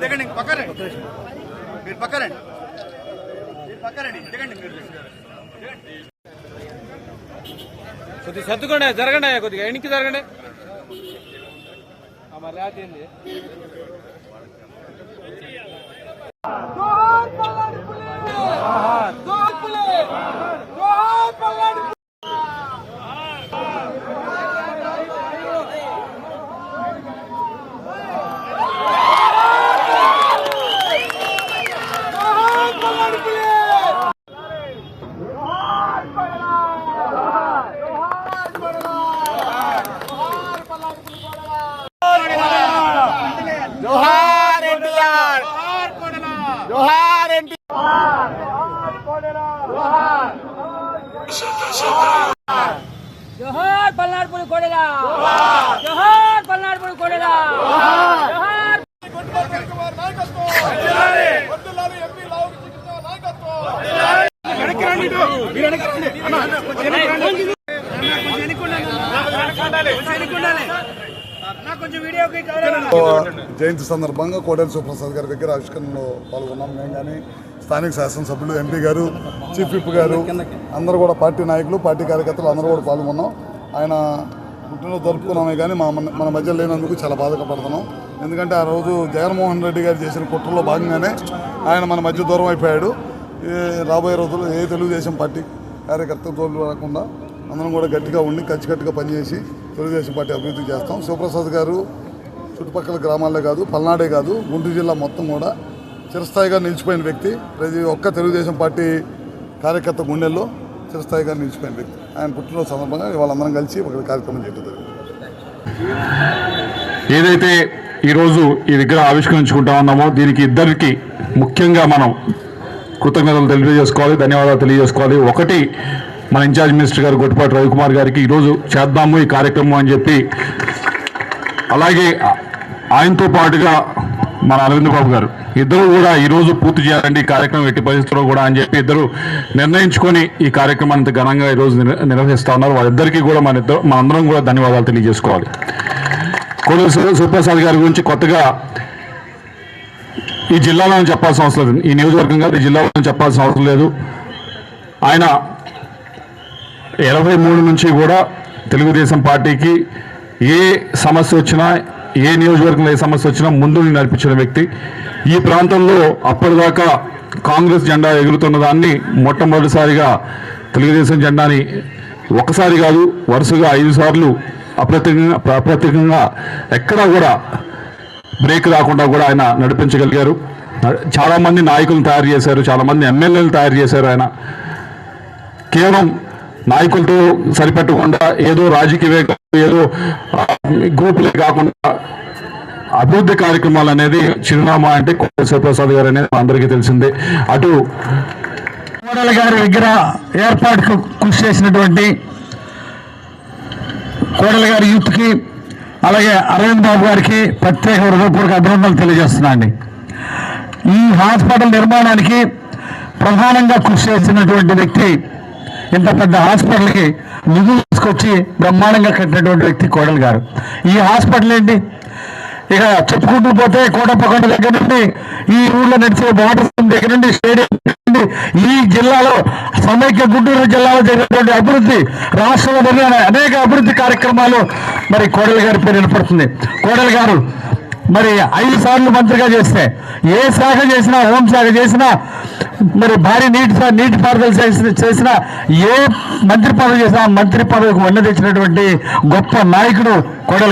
దిగండి పక్కరండి మీరు పక్కరండి మీరు పక్కరండి దిగండి మీరు కొద్దిగా సర్దుకోండి జరగండి కొద్దిగా. ఎనికి జరగండి? ఆ, మరి రాతి ఏంది? జోహార్ ఎన్టీఆర్ జోహార్ పల్నాడుపురి కోడెలా. జోహార్. పల్నాడుపురి కోడెలా. జోహార్. జయంతి సందర్భంగా కోడేరు సుప్రసాద్ గారి దగ్గర ఆవిష్కరణలో పాల్గొన్నాం. మేము కానీ స్థానిక శాసనసభ్యులు ఎంపీ గారు చీఫ్ విప్ గారు అందరూ కూడా పార్టీ నాయకులు పార్టీ కార్యకర్తలు అందరూ కూడా పాల్గొన్నాం. ఆయన పుట్టినరోజు జరుపుకున్నామే కానీ మా మన- మధ్య లేనందుకు చాలా బాధపడుతున్నాం. ఎందుకంటే ఆ రోజు జగన్మోహన్ రెడ్డి గారు చేసిన కుట్రలో భాగంగానే ఆయన మన మధ్య దూరం అయిపోయాడు. రాబోయే రోజుల్లో ఏ తెలుగుదేశం పార్టీ కార్యకర్త తోలు రాకుండా అందరం కూడా గట్టిగా ఉండి కచ్చికట్టుగా పనిచేసి తెలుగుదేశం పార్టీ అభివృద్ధి చేస్తాం. శివప్రసాద్ గారు చుట్టుపక్కల గ్రామాలే కాదు పల్నాడే కాదు గుంటూరు జిల్లా మొత్తం కూడా చిరస్థాయిగా నిలిచిపోయిన వ్యక్తి. ప్రతి ఒక్క తెలుగుదేశం పార్టీ కార్యకర్త గుండెల్లో చిరస్థాయిగా నిలిచిపోయిన వ్యక్తి. ఆయన పుట్టినరోజు సందర్భంగా వాళ్ళందరం కలిసి ఒక కార్యక్రమం చేయడం ఏదైతే ఈరోజు ఈ విగ్రహం ఆవిష్కరించుకుంటా ఉన్నామో దీనికి ఇద్దరికి ముఖ్యంగా మనం కృతజ్ఞతలు తెలియజేసుకోవాలి ధన్యవాదాలు తెలియజేసుకోవాలి. ఒకటి మన ఇన్ఛార్జ్ మినిస్టర్ గారు గొట్టపాటి రవికుమార్ గారికి ఈరోజు చేద్దాము ఈ కార్యక్రమం అని చెప్పి అలాగే ఆయనతో పాటుగా మన అరవింద్ బాబు గారు ఇద్దరు కూడా ఈరోజు పూర్తి చేయాలండి ఈ కార్యక్రమం ఎట్టి పరిస్థితుల్లో కూడా అని చెప్పి ఇద్దరు నిర్ణయించుకొని ఈ కార్యక్రమాన్ని ఘనంగా ఈరోజు నిర్వహిస్తూ ఉన్నారు. వాళ్ళిద్దరికీ కూడా మన ఇద్దరు మనందరం కూడా ధన్యవాదాలు తెలియజేసుకోవాలి. కోడూరు సు- సుప్రసాద్ గారి గురించి కొత్తగా ఈ జిల్లాలో చెప్పాల్సిన అవసరం లేదు. ఈ నియోజకవర్గం కాదు ఈ జిల్లాలో చెప్పాల్సిన అవసరం లేదు. ఆయన ఇరవై మూడు నుంచి కూడా తెలుగుదేశం పార్టీకి ఏ సమస్య వచ్చినా ఏ నియోజకవర్గంలో ఏ సమస్య వచ్చినా ముందు నడిపించిన వ్యక్తి. ఈ ప్రాంతంలో అప్పటిదాకా కాంగ్రెస్ జెండా ఎగురుతున్న దాన్ని మొట్టమొదటిసారిగా తెలుగుదేశం జెండాని ఒకసారి కాదు వరుసగా ఐదు సార్లు అప్రత్యేకంగా అప్రత్యేకంగా ఎక్కడా కూడా బ్రేక్ రాకుండా కూడా ఆయన నడిపించగలిగారు. చాలామంది నాయకులను తయారు చేశారు చాలామంది ఎమ్మెల్యేలు తయారు చేశారు ఆయన. కేవలం నాయకులతో సరిపెట్టకుండా ఏదో రాజకీయ ఏదో గ్రూపులే కాకుండా అభివృద్ధి కార్యక్రమాలు అనేది చిరునామా అంటే కోటేశ్వర ప్రసాద్ గారు అనేది అందరికీ తెలిసిందే. అటు కోడల గారి విగ్రహ ఏర్పాటుకు కృషి చేసినటువంటి కోడల గారి యూత్కి అలాగే అరవింద్ బాబు గారికి ప్రత్యేక హృదయపూర్వక అభినందనలు తెలియజేస్తున్నా అండి ఈ హాస్పిటల్ నిర్మాణానికి ప్రధానంగా కృషి చేసినటువంటి వ్యక్తి ఇంత పెద్ద హాస్పిటల్కి నిధులు తీసుకొచ్చి బ్రహ్మాండంగా కట్టినటువంటి వ్యక్తి కోడలు గారు. ఈ హాస్పిటల్ ఏంటి? ఇక చెప్పుకుంటూ పోతే కోటప్పకొండ దగ్గర నుండి ఈ ఊళ్ళో నడిచే వాటర్ దగ్గర నుండి స్టేడియం నుండి ఈ జిల్లాలో సమైక్య గుంటూరు జిల్లాలో జరిగినటువంటి అభివృద్ధి రాష్ట్రంలో జరిగిన అనేక అభివృద్ధి కార్యక్రమాలు మరి కోడలి గారి పేరు నిలబడుతుంది కోడలి గారు మరి ఐదు సార్లు మంత్రిగా చేస్తే ఏ శాఖ చేసినా హోంశాఖ చేసినా మరి భారీ నీటి నీటి పారుదల చేసిన చేసిన ఏ మంత్రి పదవి చేసిన మంత్రి పదవికి వన్న తెచ్చినటువంటి గొప్ప నాయకుడు కొడలు